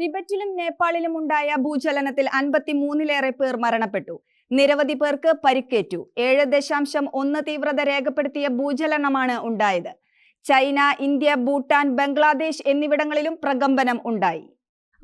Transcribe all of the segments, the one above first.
ടിബറ്റിലും നേപ്പാളിലും ഉണ്ടായ ഭൂചലനത്തിൽ അൻപത്തിമൂന്നിലേറെ പേർ മരണപ്പെട്ടു. നിരവധി പേർക്ക് പരിക്കേറ്റു. ഏഴ് ദശാംശം ഒന്ന് തീവ്രത രേഖപ്പെടുത്തിയ ഭൂചലനമാണ് ഉണ്ടായത്. ചൈന ഇന്ത്യ ഭൂട്ടാൻ ബംഗ്ലാദേശ് എന്നിവിടങ്ങളിലും പ്രകമ്പനം ഉണ്ടായി.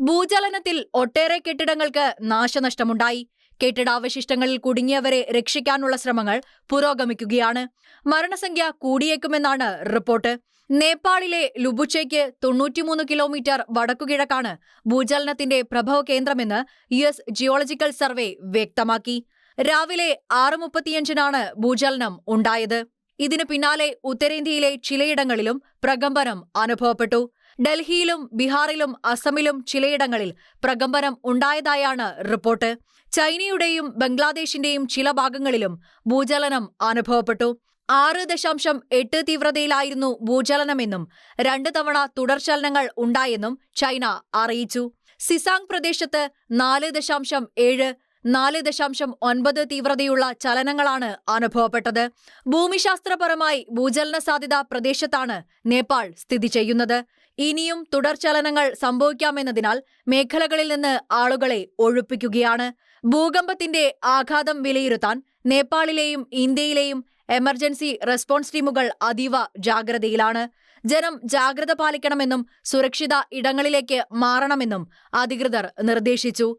ഭൂചലനത്തിൽ ഒട്ടേറെ കെട്ടിടങ്ങൾക്ക് നാശനഷ്ടമുണ്ടായി. കെട്ടിടാവശിഷ്ടങ്ങളിൽ കുടുങ്ങിയവരെ രക്ഷിക്കാനുള്ള ശ്രമങ്ങൾ പുരോഗമിക്കുകയാണ്. മരണസംഖ്യ കൂടിയേക്കുമെന്നാണ് റിപ്പോർട്ട്. നേപ്പാളിലെ ലുബുച്ചയ്ക്ക് തൊണ്ണൂറ്റിമൂന്ന് കിലോമീറ്റർ വടക്കുകിഴക്കാണ് ഭൂചലനത്തിന്റെ പ്രഭവ കേന്ദ്രമെന്ന് യു എസ് ജിയോളജിക്കൽ സർവേ വ്യക്തമാക്കി. രാവിലെ ആറ് മുപ്പത്തിയഞ്ചിനാണ് ഭൂചലനം ഉണ്ടായത്. ഇതിനു പിന്നാലെ ഉത്തരേന്ത്യയിലെ ചിലയിടങ്ങളിലും പ്രകമ്പനം അനുഭവപ്പെട്ടു. ഡൽഹിയിലും ബീഹാറിലും അസമിലും ചിലയിടങ്ങളിൽ പ്രകമ്പനം ഉണ്ടായതായാണ് റിപ്പോർട്ട്. ചൈനയുടെയും ബംഗ്ലാദേശിന്റെയും ചില ഭാഗങ്ങളിലും ഭൂചലനം അനുഭവപ്പെട്ടു. ആറ് ദശാംശം എട്ട് തീവ്രതയിലായിരുന്നു ഭൂചലനമെന്നും രണ്ട് തവണ തുടർചലനങ്ങൾ ഉണ്ടായെന്നും ചൈന അറിയിച്ചു. സിസാങ് പ്രദേശത്ത് നാല് ദശാംശം ഏഴ് നാല് ദശാംശം ഒൻപത് തീവ്രതയുള്ള ചലനങ്ങളാണ് അനുഭവപ്പെട്ടത്. ഭൂമിശാസ്ത്രപരമായി ഭൂചലന സാധ്യത പ്രദേശത്താണ് നേപ്പാൾ സ്ഥിതി ചെയ്യുന്നത്. ഇനിയും തുടർചലനങ്ങൾ സംഭവിക്കാമെന്നതിനാൽ മേഖലകളിൽ നിന്ന് ആളുകളെ ഒഴിപ്പിക്കുകയാണ്. ഭൂകമ്പത്തിന്റെ ആഘാതം വിലയിരുത്താൻ നേപ്പാളിലെയും ഇന്ത്യയിലെയും എമർജൻസി റെസ്പോൺസ് ടീമുകൾ അതീവ ജാഗ്രതയിലാണ്. ജനം ജാഗ്രത പാലിക്കണമെന്നും സുരക്ഷിത ഇടങ്ങളിലേക്ക് മാറണമെന്നും അധികൃതർ നിർദ്ദേശിച്ചു.